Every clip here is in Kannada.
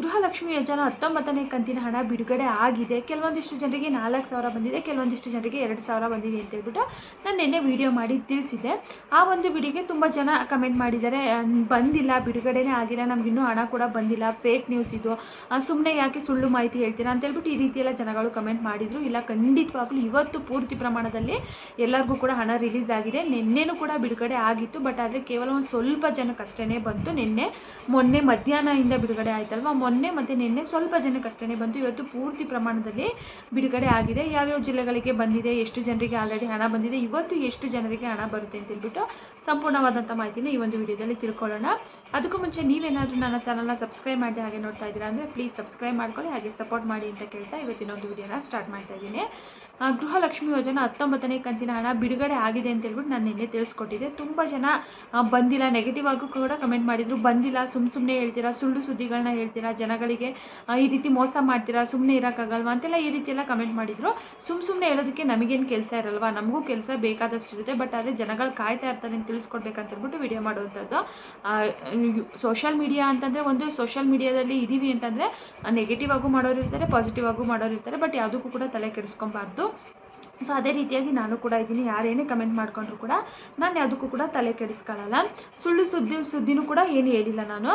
ಗೃಹಲಕ್ಷ್ಮಿ ಯೋಜನಾ ಹತ್ತೊಂಬತ್ತನೇ ಕಂತಿನ ಹಣ ಬಿಡುಗಡೆ ಆಗಿದೆ. ಕೆಲವೊಂದಿಷ್ಟು ಜನರಿಗೆ ನಾಲ್ಕು ಸಾವಿರ ಬಂದಿದೆ, ಕೆಲವೊಂದಿಷ್ಟು ಜನರಿಗೆ ಎರಡು ಸಾವಿರ ಬಂದಿದೆ ಅಂತ ಹೇಳ್ಬಿಟ್ಟು ನಾನು ನಿನ್ನೆ ವಿಡಿಯೋ ಮಾಡಿ ತಿಳಿಸಿದ್ದೆ. ಆ ಒಂದು ವಿಡಿಯೋಗೆ ತುಂಬ ಜನ ಕಮೆಂಟ್ ಮಾಡಿದ್ದಾರೆ ಬಂದಿಲ್ಲ, ಬಿಡುಗಡೆನೇ ಆಗಿಲ್ಲ ನಮಗಿನ್ನೂ ಹಣ ಕೂಡ ಬಂದಿಲ್ಲ ಫೇಕ್ ನ್ಯೂಸ್ ಇದು. ಸುಮ್ಮನೆ ಯಾಕೆ ಸುಳ್ಳು ಮಾಹಿತಿ ಹೇಳ್ತೀರಾ ಅಂತ ಹೇಳ್ಬಿಟ್ಟು ಈ ರೀತಿಯೆಲ್ಲ ಜನಗಳು ಕಮೆಂಟ್ ಮಾಡಿದರು. ಇಲ್ಲ, ಖಂಡಿತವಾಗ್ಲೂ ಇವತ್ತು ಪೂರ್ತಿ ಪ್ರಮಾಣದಲ್ಲಿ ಎಲ್ಲರಿಗೂ ಕೂಡ ಹಣ ರಿಲೀಸ್ ಆಗಿದೆ. ನಿನ್ನೆನೂ ಕೂಡ ಬಿಡುಗಡೆ ಆಗಿತ್ತು ಬಟ್ ಆದರೆ ಕೇವಲ ಒಂದು ಸ್ವಲ್ಪ ಜನಕ್ಕಷ್ಟೇ ಬಂತು. ನಿನ್ನೆ ಮೊನ್ನೆ ಮಧ್ಯಾಹ್ನದಿಂದ ಬಿಡುಗಡೆ ಆಯ್ತಲ್ವಾ? ಮೊನ್ನೆ ಮತ್ತು ನಿನ್ನೆ ಸ್ವಲ್ಪ ಜನಕ್ಕಷ್ಟೇ ಬಂತು. ಇವತ್ತು ಪೂರ್ತಿ ಪ್ರಮಾಣದಲ್ಲಿ ಬಿಡುಗಡೆ ಆಗಿದೆ. ಯಾವ್ಯಾವ ಜಿಲ್ಲೆಗಳಿಗೆ ಬಂದಿದೆ, ಎಷ್ಟು ಜನರಿಗೆ ಆಲ್ರೆಡಿ ಹಣ ಬಂದಿದೆ, ಇವತ್ತು ಎಷ್ಟು ಜನರಿಗೆ ಹಣ ಬರುತ್ತೆ ಅಂತ ಹೇಳ್ಬಿಟ್ಟು ಸಂಪೂರ್ಣವಾದಂಥ ಮಾಹಿತಿನ ಈ ಒಂದು ವಿಡಿಯೋದಲ್ಲಿ ತಿಳ್ಕೊಳ್ಳೋಣ. ಅದಕ್ಕೂ ಮುಂಚೆ ನೀವೇನಾದರೂ ನನ್ನ ಚಾನಲ್ನ ಸಬ್ಸ್ಕ್ರೈಬ್ ಮಾಡಿ ಹಾಗೆ ನೋಡ್ತಾ ಇದ್ದೀರಾ ಅಂದರೆ ಪ್ಲೀಸ್ ಸಬ್ಸ್ಕ್ರೈಬ್ ಮಾಡ್ಕೊಳ್ಳಿ, ಹಾಗೆ ಸಪೋರ್ಟ್ ಮಾಡಿ ಅಂತ ಕೇಳ್ತಾ ಇವತ್ತಿನ ಒಂದು ವಿಡಿಯೋನ ಸ್ಟಾರ್ಟ್ ಮಾಡ್ತಾ ಇದ್ದೀನಿ. ಗೃಹಲಕ್ಷ್ಮಿ ಯೋಜನಾ ಹತ್ತೊಂಬತ್ತನೇ ಕಂತಿನ ಹಣ ಬಿಡುಗಡೆ ಆಗಿದೆ ಅಂತ ಹೇಳ್ಬಿಟ್ಟು ನಾನು ನಿನ್ನೆ ತಿಳಿಸ್ಕೊಟ್ಟಿದ್ದೆ. ತುಂಬ ಜನ ಬಂದಿಲ್ಲ. ನೆಗೆಟಿವ್ ಆಗೂ ಕೂಡ ಕಮೆಂಟ್ ಮಾಡಿದ್ರು. ಬಂದಿಲ್ಲ. ಸುಮ್ಮ ಸುಮ್ಮನೆ ಹೇಳ್ತೀರಾ, ಸುಳ್ಳು ಸುದ್ದಿಗಳನ್ನ ಹೇಳ್ತೀರಾ ಜನಗಳಿಗೆ ಈ ರೀತಿ ಮೋಸ ಮಾಡ್ತೀರಾ ಸುಮ್ಮನೆ ಇರೋಕ್ಕಾಗಲ್ವಾ ಅಂತೆಲ್ಲ ಈ ರೀತಿ ಎಲ್ಲ ಕಮೆಂಟ್ ಮಾಡಿದರು. ಸುಮ್ಮ ಸುಮ್ಮನೆ ಹೇಳೋದಕ್ಕೆ ನಮಗೇನು ಕೆಲಸ ಇರಲ್ವಾ? ನಮಗೂ ಕೆಲಸ ಬೇಕಾದಷ್ಟು ಇರುತ್ತೆ ಬಟ್ ಆದರೆ ಜನಗಳು ಕಾಯ್ತಾ ಇರ್ತಾರೆ ಅಂತ ತಿಳಿಸ್ಕೊಡ್ಬೇಕಂತ ಹೇಳ್ಬಿಟ್ಟು ವಿಡಿಯೋ ಮಾಡುವಂಥದ್ದು. ಸೋಷಿಯಲ್ ಮೀಡಿಯಾ ಅಂತಂದರೆ ಒಂದು ಸೋಷಿಯಲ್ ಮೀಡಿಯಾದಲ್ಲಿ ಇದ್ದೀವಿ ಅಂತಂದರೆ ನೆಗೆಟಿವ್ ಆಗೂ ಮಾಡೋರು ಇರ್ತಾರೆ ಪಾಸಿಟಿವ್ ಆಗೂ ಮಾಡೋರು ಇರ್ತಾರೆ ಬಟ್ ಯಾವುದಕ್ಕೂ ಕೂಡ ತಲೆ ಕೆಡಿಸ್ಕೊಬಾರ್ದು. ಸೊ ಅದೇ ರೀತಿಯಾಗಿ ನಾನು ಕೂಡ ಇದ್ದೀನಿ ಯಾರೇನೇ ಕಮೆಂಟ್ ಮಾಡಿಕೊಂಡ್ರು ಕೂಡ ನಾನು ಯಾವುದಕ್ಕೂ ಕೂಡ ತಲೆ ಕೆಡಿಸ್ಕೊಳ್ಳಲ್ಲ ಸುಳ್ಳು ಸುದ್ದಿ, ಸುದ್ದಿನೂ ಕೂಡ ಏನು ಹೇಳಿಲ್ಲ ನಾನು.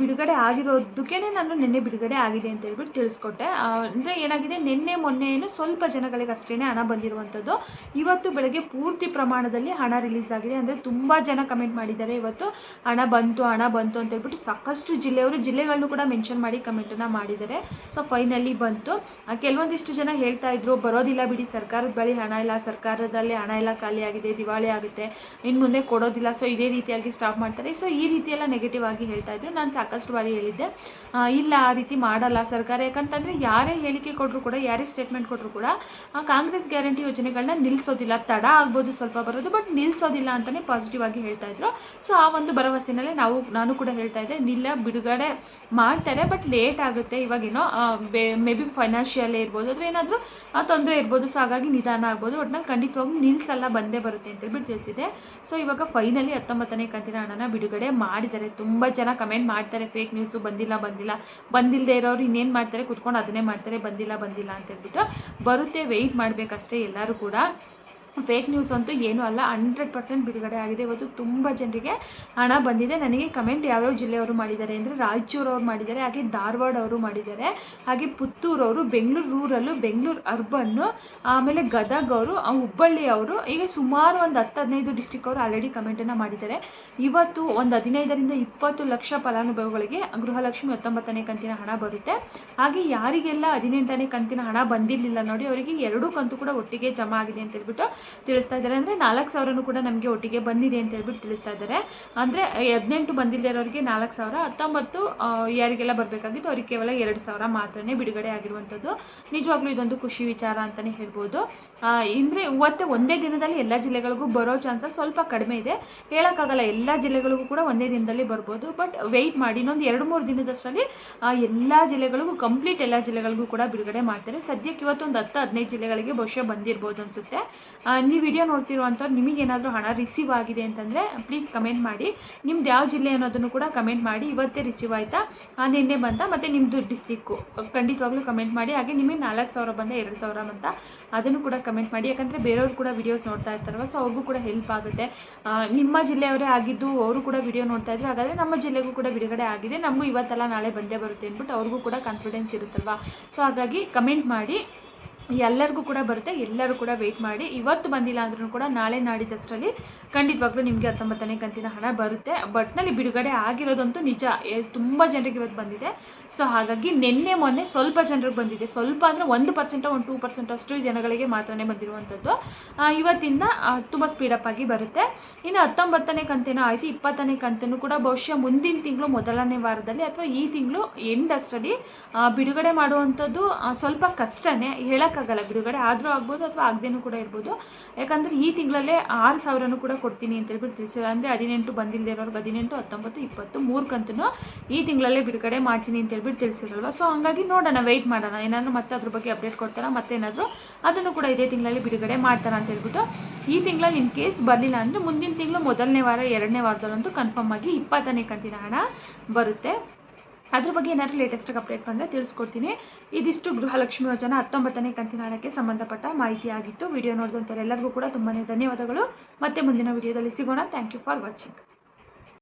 ಬಿಡುಗಡೆ ಆಗಿರೋದಕ್ಕೇ ನಾನು ನಿನ್ನೆ ಬಿಡುಗಡೆ ಆಗಿದೆ ಅಂತ ಹೇಳ್ಬಿಟ್ಟು ತಿಳಿಸ್ಕೊಟ್ಟೆ. ಅಂದರೆ ಏನಾಗಿದೆ? ನಿನ್ನೆ ಮೊನ್ನೆ ಏನು ಸ್ವಲ್ಪ ಜನಗಳಿಗೆ ಅಷ್ಟೇ ಹಣ ಬಂದಿರುವಂಥದ್ದು. ಇವತ್ತು ಬೆಳಗ್ಗೆ ಪೂರ್ತಿ ಪ್ರಮಾಣದಲ್ಲಿ ಹಣ ರಿಲೀಸ್ ಆಗಿದೆ. ಅಂದರೆ ತುಂಬ ಜನ ಕಮೆಂಟ್ ಮಾಡಿದ್ದಾರೆ ಇವತ್ತು. ಹಣ ಬಂತು ಹಣ ಬಂತು ಅಂತ ಹೇಳ್ಬಿಟ್ಟು ಸಾಕಷ್ಟು ಜಿಲ್ಲೆಯವರು ಜಿಲ್ಲೆಗಳನ್ನು ಕೂಡ ಮೆನ್ಷನ್ ಮಾಡಿ ಕಮೆಂಟನ್ನು ಮಾಡಿದ್ದಾರೆ. ಸೊ ಫೈನಲಿ ಬಂತು. ಕೆಲವೊಂದಿಷ್ಟು ಜನ ಹೇಳ್ತಾ ಇದ್ರು, ಬರೋದಿಲ್ಲ ಬಿಡಿ ಸರ್ಕಾರದ ಬಳಿ ಹಣ ಇಲ್ಲ, ಸರ್ಕಾರದಲ್ಲಿ ಹಣ ಎಲ್ಲ ಖಾಲಿ ಆಗಿದೆ, ದಿವಾಳಿ ಆಗುತ್ತೆ ಇನ್ನು ಮುಂದೆ ಕೊಡೋದಿಲ್ಲ. ಸೊ ಇದೇ ರೀತಿಯಾಗಿ ಸ್ಟಾಪ್ ಮಾಡ್ತಾರೆ. ಸೊ ಈ ರೀತಿ ಎಲ್ಲ ನೆಗೆಟಿವ್ ಆಗಿ ಹೇಳ್ತಾ ಇದ್ರು. ನಾನು ಸಾಕಷ್ಟು ಬಾರಿ ಹೇಳಿದ್ದೆ. ಇಲ್ಲ, ಆ ರೀತಿ ಮಾಡಲ್ಲ ಸರ್ಕಾರ. ಯಾಕಂತಂದರೆ ಯಾರೇ ಹೇಳಿಕೆ ಕೊಟ್ಟರು ಕೂಡ, ಯಾರೇ ಸ್ಟೇಟ್ಮೆಂಟ್ ಕೊಟ್ಟರು ಕೂಡ ಕಾಂಗ್ರೆಸ್ ಗ್ಯಾರಂಟಿ ಯೋಜನೆಗಳನ್ನ ನಿಲ್ಲಿಸೋದಿಲ್ಲ ತಡ ಆಗ್ಬೋದು ಸ್ವಲ್ಪ ಬರೋದು ಬಟ್ ನಿಲ್ಲಿಸೋದಿಲ್ಲ ಅಂತಲೇ ಪಾಸಿಟಿವ್ ಆಗಿ ಹೇಳ್ತಾ ಇದ್ರು. ಸೊ ಆ ಒಂದು ಭರವಸೆನಲ್ಲೇ ನಾವು, ನಾನು ಕೂಡ ಹೇಳ್ತಾ ಇದ್ದೆ, ನಿಲ್ಲ, ಬಿಡುಗಡೆ ಮಾಡ್ತಾರೆ ಬಟ್ ಲೇಟ್ ಆಗುತ್ತೆ. ಇವಾಗೇನೋ ಮೇ ಬಿ ಫೈನಾನ್ಷಿಯಲ್ಲೇ ಇರ್ಬೋದು, ಅಥವಾ ಏನಾದರೂ ತೊಂದರೆ ಇರ್ಬೋದು. ಸೊ ಹಾಗಾಗಿ ನಿಧಾನ ಆಗ್ಬೋದು. ಒಟ್ನಲ್ಲಿ ಖಂಡಿತವಾಗ್ಲೂ ನಿಲ್ಸಲ್ಲ ಬಂದೇ ಬರುತ್ತೆ ಅಂತ ಹೇಳ್ಬಿಟ್ಟು ತಿಳಿಸಿದೆ ಸೊ ಇವಾಗ ಫೈನಲಿ ಹತ್ತೊಂಬತ್ತನೇ ಕಂತಿನ ಹಣನ ಬಿಡುಗಡೆ ಮಾಡಿದ್ದಾರೆ. ತುಂಬ ಜನ ಕಮೆಂಟ್ ಮಾಡ್ತಾರೆ ಫೇಕ್ ನ್ಯೂಸು ಬಂದಿಲ್ಲ ಬಂದಿಲ್ಲ. ಬಂದಿಲ್ಲದೆ ಇರೋರು ಇನ್ನೇನು ಮಾಡ್ತಾರೆ? ಕುತ್ಕೊಂಡು ಅದನ್ನೇ ಮಾಡ್ತಾರೆ. ಬಂದಿಲ್ಲ ಬಂದಿಲ್ಲ ಅಂತ ಹೇಳ್ಬಿಟ್ಟು ಬರುತ್ತೆ. ವೆಯ್ಟ್ ಮಾಡಬೇಕಷ್ಟೇ ಎಲ್ಲರೂ ಕೂಡ. ಫೇಕ್ ನ್ಯೂಸ್ ಅಂತೂ ಏನೂ ಅಲ್ಲ ಹಂಡ್ರೆಡ್ ಪರ್ಸೆಂಟ್ ಬಿಡುಗಡೆ ಆಗಿದೆ. ಇವತ್ತು ತುಂಬ ಜನರಿಗೆ ಹಣ ಬಂದಿದೆ. ನನಗೆ ಕಮೆಂಟ್ ಯಾವ್ಯಾವ ಜಿಲ್ಲೆಯವರು ಮಾಡಿದ್ದಾರೆ ಅಂದರೆ ಅವರು ಮಾಡಿದ್ದಾರೆ, ಹಾಗೆ ಧಾರವಾಡ ಅವರು ಮಾಡಿದ್ದಾರೆ, ಹಾಗೆ ಪುತ್ತೂರವರು, ಬೆಂಗಳೂರು ರೂರಲ್ಲು ಬೆಂಗಳೂರು ಅರ್ಬನ್ನು ಆಮೇಲೆ ಗದಗ ಅವರು ಹುಬ್ಬಳ್ಳಿ ಅವರು, ಈಗ ಸುಮಾರು ಒಂದು ಹತ್ತು ಹದಿನೈದು ಡಿಸ್ಟಿಕ್ ಅವರು ಆಲ್ರೆಡಿ ಕಮೆಂಟನ್ನು ಮಾಡಿದ್ದಾರೆ. ಇವತ್ತು ಒಂದು ಹದಿನೈದರಿಂದ ಇಪ್ಪತ್ತು ಲಕ್ಷ ಫಲಾನುಭವಿಗಳಿಗೆ ಗೃಹಲಕ್ಷ್ಮಿ ಹತ್ತೊಂಬತ್ತನೇ ಕಂತಿನ ಹಣ ಬರುತ್ತೆ. ಹಾಗೆ ಯಾರಿಗೆಲ್ಲ ಹದಿನೆಂಟನೇ ಕಂತಿನ ಹಣ ಬಂದಿರಲಿಲ್ಲ ನೋಡಿ, ಅವರಿಗೆ ಎರಡೂ ಕಂತು ಕೂಡ ಒಟ್ಟಿಗೆ ಜಮಾ ಆಗಿದೆ ಅಂತ ಹೇಳ್ಬಿಟ್ಟು ತಿಳಿಸ್ತಾ ಇದ್ದಾರೆ. ಅಂದರೆ ನಾಲ್ಕು ಸಾವಿರನೂ ಕೂಡ ನಮಗೆ ಒಟ್ಟಿಗೆ ಬಂದಿದೆ ಅಂತ ಹೇಳ್ಬಿಟ್ಟು ತಿಳಿಸ್ತಾ ಇದ್ದಾರೆ. ಅಂದರೆ ಹದಿನೆಂಟು ಬಂದಿಲ್ಲದೆ ಇರೋರಿಗೆ ನಾಲ್ಕು ಸಾವಿರ, ಹತ್ತೊಂಬತ್ತು ಯಾರಿಗೆಲ್ಲ ಬರಬೇಕಾಗಿತ್ತು ಅವ್ರಿಗೆ ಕೇವಲ ಎರಡು ಸಾವಿರ ಮಾತ್ರನೇ ಬಿಡುಗಡೆ ಆಗಿರುವಂಥದ್ದು. ನಿಜವಾಗ್ಲೂ ಇದೊಂದು ಖುಷಿ ವಿಚಾರ ಅಂತಲೇ ಹೇಳ್ಬೋದು. ಅಂದರೆ ಇವತ್ತೇ ಒಂದೇ ದಿನದಲ್ಲಿ ಎಲ್ಲ ಜಿಲ್ಲೆಗಳಿಗೂ ಬರೋ ಚಾನ್ಸಸ್ ಸ್ವಲ್ಪ ಕಡಿಮೆ ಇದೆ. ಹೇಳೋಕ್ಕಾಗಲ್ಲ, ಎಲ್ಲ ಜಿಲ್ಲೆಗಳಿಗೂ ಕೂಡ ಒಂದೇ ದಿನದಲ್ಲಿ ಬರ್ಬೋದು. ಬಟ್ ವೆಯ್ಟ್ ಮಾಡಿ, ಇನ್ನೊಂದು ಎರಡು ಮೂರು ದಿನದಷ್ಟರಲ್ಲಿ ಎಲ್ಲ ಜಿಲ್ಲೆಗಳಿಗೂ ಕಂಪ್ಲೀಟ್ ಎಲ್ಲ ಜಿಲ್ಲೆಗಳಿಗೂ ಕೂಡ ಬಿಡುಗಡೆ ಮಾಡ್ತಾರೆ. ಸದ್ಯಕ್ಕೆ ಇವತ್ತೊಂದು ಹತ್ತು ಹದಿನೈದು ಜಿಲ್ಲೆಗಳಿಗೆ ಬಹುಶಃ ಬಂದಿರ್ಬೋದು ಅನಿಸುತ್ತೆ. ನೀವು ವಿಡಿಯೋ ನೋಡ್ತಿರುವಂಥವ್ರು ನಿಮಗೇನಾದರೂ ಹಣ ರಿಸೀವ್ ಆಗಿದೆ ಅಂತಂದರೆ ಪ್ಲೀಸ್ ಕಮೆಂಟ್ ಮಾಡಿ. ನಿಮ್ದು ಯಾವ ಜಿಲ್ಲೆ ಅನ್ನೋದನ್ನು ಕೂಡ ಕಮೆಂಟ್ ಮಾಡಿ. ಇವತ್ತೇ ರಿಸೀವ್ ಆಯಿತಾ? ನಿನ್ನೆ ಬಂತ ಮತ್ತು ನಿಮ್ಮದು ಡಿಸ್ಟಿಕ್ಕು ಖಂಡಿತವಾಗ್ಲೂ ಕಮೆಂಟ್ ಮಾಡಿ. ಹಾಗೆ ನಿಮಗೆ ನಾಲ್ಕು ಸಾವಿರ ಬಂದ ಎರಡು ಸಾವಿರ ಅಂತ ಅದನ್ನು ಕೂಡ ಕಮೆಂಟ್ ಮಾಡಿ. ಯಾಕಂದರೆ ಬೇರೆಯವ್ರು ಕೂಡ ವಿಡಿಯೋಸ್ ನೋಡ್ತಾ ಇರ್ತಾರಲ್ವ ಸೊ ಅವ್ರಿಗೂ ಕೂಡ ಹೆಲ್ಪ್ ಆಗುತ್ತೆ. ನಿಮ್ಮ ಜಿಲ್ಲೆಯವರೇ ಆಗಿದ್ದು ಅವರು ಕೂಡ ವಿಡಿಯೋ ನೋಡ್ತಾ ಇದ್ರು. ಹಾಗಾದರೆ ನಮ್ಮ ಜಿಲ್ಲೆಗೂ ಕೂಡ ಬಿಡುಗಡೆ ಆಗಿದೆ. ನಮಗೂ ಇವತ್ತೆಲ್ಲ ನಾಳೆ ಬಂದೇ ಬರುತ್ತೆ ಅಂದ್ಬಿಟ್ಟು ಅವ್ರಿಗೂ ಕೂಡ ಕಾನ್ಫಿಡೆನ್ಸ್ ಇರುತ್ತಲ್ವಾ? ಸೊ ಹಾಗಾಗಿ ಕಮೆಂಟ್ ಮಾಡಿ. ಎಲ್ಲರಿಗೂ ಕೂಡ ಬರುತ್ತೆ. ಎಲ್ಲರೂ ಕೂಡ ವೆಯ್ಟ್ ಮಾಡಿ. ಇವತ್ತು ಬಂದಿಲ್ಲ ಅಂದ್ರೂ ಕೂಡ ನಾಳೆ ನಾಡಿದ್ದಷ್ಟರಲ್ಲಿ ಖಂಡಿತವಾಗ್ಲೂ ನಿಮಗೆ ಹತ್ತೊಂಬತ್ತನೇ ಕಂತಿನ ಹಣ ಬರುತ್ತೆ. ಬಟ್ನಲ್ಲಿ ಬಿಡುಗಡೆ ಆಗಿರೋದಂತೂ ನಿಜ. ತುಂಬ ಜನರಿಗೆ ಇವತ್ತು ಬಂದಿದೆ. ಸೊ ಹಾಗಾಗಿ ನಿನ್ನೆ ಮೊನ್ನೆ ಸ್ವಲ್ಪ ಜನರಿಗೆ ಬಂದಿದೆ. ಸ್ವಲ್ಪ ಅಂದರೆ ಒಂದು ಪರ್ಸೆಂಟೋ, ಒಂದು ಟೂ ಪರ್ಸೆಂಟ್ ಅಷ್ಟು ಜನಗಳಿಗೆ ಮಾತ್ರನೇ ಬಂದಿರುವಂಥದ್ದು ಇವತ್ತಿಂದ ತುಂಬ ಸ್ಪೀಡಪ್ ಆಗಿ ಬರುತ್ತೆ. ಇನ್ನು ಹತ್ತೊಂಬತ್ತನೇ ಕಂತಿನ ಆಯಿತು, ಇಪ್ಪತ್ತನೇ ಕಂತನ್ನು ಕೂಡ ಬಹುಶಃ ಮುಂದಿನ ತಿಂಗಳು ಮೊದಲನೇ ವಾರದಲ್ಲಿ ಅಥವಾ ಈ ತಿಂಗಳು ಎಂಡ್ ಅಷ್ಟರಲ್ಲಿ ಬಿಡುಗಡೆ ಮಾಡುವಂಥದ್ದು ಸ್ವಲ್ಪ ಕಷ್ಟನೇ. ಹೇಳೋಕ್ಕಾಗಲ್ಲ ಹೇಳೋಕ್ಕಾಗಲ್ಲ ಬಿಡುಗಡೆ ಆದರೂ ಆಗ್ಬೋದು ಅಥವಾ ಆಗದೇನೂ ಕೂಡ ಇರ್ಬೋದು. ಯಾಕಂದರೆ ಈ ತಿಂಗಳಲ್ಲೇ ಆರು ಸಾವಿರನೂ ಕೂಡ ಕೊಡ್ತೀನಿ ಅಂತ ಹೇಳ್ಬಿಟ್ಟು ತಿಳಿಸಿದ್ರು ಅಂದರೆ ಹದಿನೆಂಟು ಬಂದಿಲ್ಲದೆ ಇರೋರ್ಗೆ ಹದಿನೆಂಟು, ಹತ್ತೊಂಬತ್ತು, ಇಪ್ಪತ್ತು, ಮೂರು ಕಂತೂ ಈ ತಿಂಗಳಲ್ಲೇ ಬಿಡುಗಡೆ ಮಾಡ್ತೀನಿ ಅಂತ ಹೇಳ್ಬಿಟ್ಟು ತಿಳಿಸಿರಲ್ವ ಸೊ ಹಂಗಾಗಿ ನೋಡೋಣ ವೆಯ್ಟ್ ಮಾಡೋಣ. ಏನಾದರೂ ಮತ್ತೆ ಅದ್ರ ಬಗ್ಗೆ ಅಪ್ಡೇಟ್ ಕೊಡ್ತಾರಾ? ಮತ್ತೇನಾದರೂ ಅದನ್ನು ಕೂಡ ಇದೇ ತಿಂಗಳಲ್ಲಿ ಬಿಡುಗಡೆ ಮಾಡ್ತಾರ ಅಂತ ಹೇಳ್ಬಿಟ್ಟು ಈ ತಿಂಗಳಲ್ಲಿ ಇನ್ ಕೇಸ್ ಬರಲಿಲ್ಲ ಅಂದರೆ ಮುಂದಿನ ತಿಂಗಳು ಮೊದಲನೇ ವಾರ, ಎರಡನೇ ವಾರದಲ್ಲಂತೂ ಕನ್ಫರ್ಮ್ ಆಗಿ ಇಪ್ಪತ್ತನೇ ಕಂತಿನ ಹಣ ಬರುತ್ತೆ. ಅದ್ರ ಬಗ್ಗೆ ಏನಾದರೂ ಲೇಟೆಸ್ಟಾಗಿ ಅಪ್ಡೇಟ್ ಬಂದರೆ ತಿಳಿಸ್ಕೊಡ್ತೀನಿ. ಇದಿಷ್ಟು ಗೃಹಲಕ್ಷ್ಮಿ ಯೋಜನಾ ಹತ್ತೊಂಬತ್ತನೇ ಕಂತಿನ ಹಣಕ್ಕೆ ಸಂಬಂಧಪಟ್ಟ ಮಾಹಿತಿ ಆಗಿತ್ತು. ವಿಡಿಯೋ ನೋಡಿದಂಥವ್ರೆಲ್ಲರಿಗೂ ಕೂಡ ತುಂಬಾ ಧನ್ಯವಾದಗಳು. ಮತ್ತೆ ಮುಂದಿನ ವಿಡಿಯೋದಲ್ಲಿ ಸಿಗೋಣ. Thank you for watching